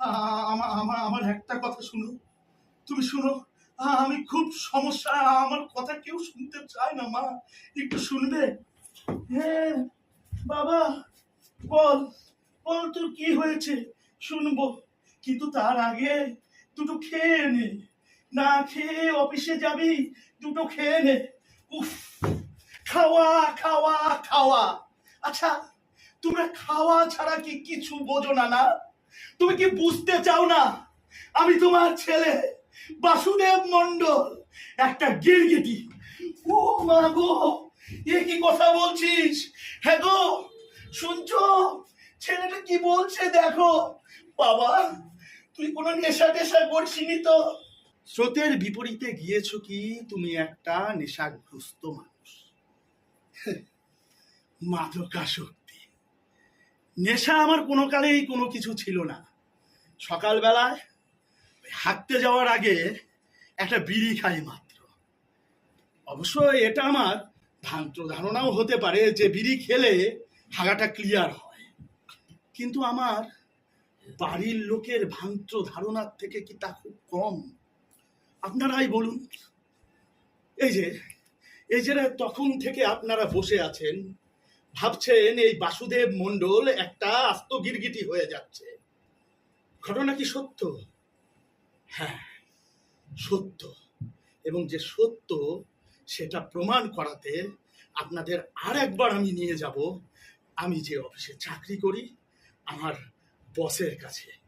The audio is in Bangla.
আমার আমার একটা কথা শুনো। তুমি শুনো আমি খুব সমস্যা। আমার কথা কেউ শুনতে চায় না, মা। একটু শুনবে? হ্যাঁ বাবা, বল বল তোর কি হয়েছে? শুনব। কিন্তু তার আগে দুটো খেয়ে নে। না খেয়ে অফিসে যাবি, দুটো খেয়ে নে। উফ, খাওয়া খাওয়া খাওয়া। আচ্ছা তোমরা খাওয়া ছাড়া কি কিছু বোঝো না না? তুমি কি বুঝতে চাও না? আমি তোমার ছেলে, বাসুদেব মন্ডল একটা গিরগিটি। ও মা গো, এ কি কথা বলছিস? হ্যাঁ গো, শুনছো? ছেলেটা কি বলছে দেখো। বাবা, তুই কোনো নেশা টেশা করছিনি তো? স্রোতের বিপরীতে গিয়েছো কি? তুমি একটা নেশাগ্রস্ত মানুষ। মাদকাসক্তি। নেশা আমার কোনো কালেই কোনো কিছু ছিল না। সকালবেলায় হাঁটতে যাওয়ার আগে একটা বিড়ি খাই মাত্র। অবশ্য এটা আমার ভ্রান্ত ধারণাও হতে পারে যে বিড়ি খেলে হাগাটা ক্লিয়ার হয়। কিন্তু আমার বাড়ির লোকের ভ্রান্ত ধারণার থেকে কি তা খুব কম? আপনারাই বলুন। এই যে এই যে তখন থেকে আপনারা বসে আছেন ভাবছেন এই বাসুদেব মণ্ডল একটা আস্ত গিরগিটি হয়ে যাচ্ছে। ঘটনা কি সত্য? হ্যাঁ সত্য। এবং যে সত্য সেটা প্রমাণ করাতে আপনাদের আর একবার আমি নিয়ে যাব। আমি যে অফিসে চাকরি করি, আমার বসের কাছে।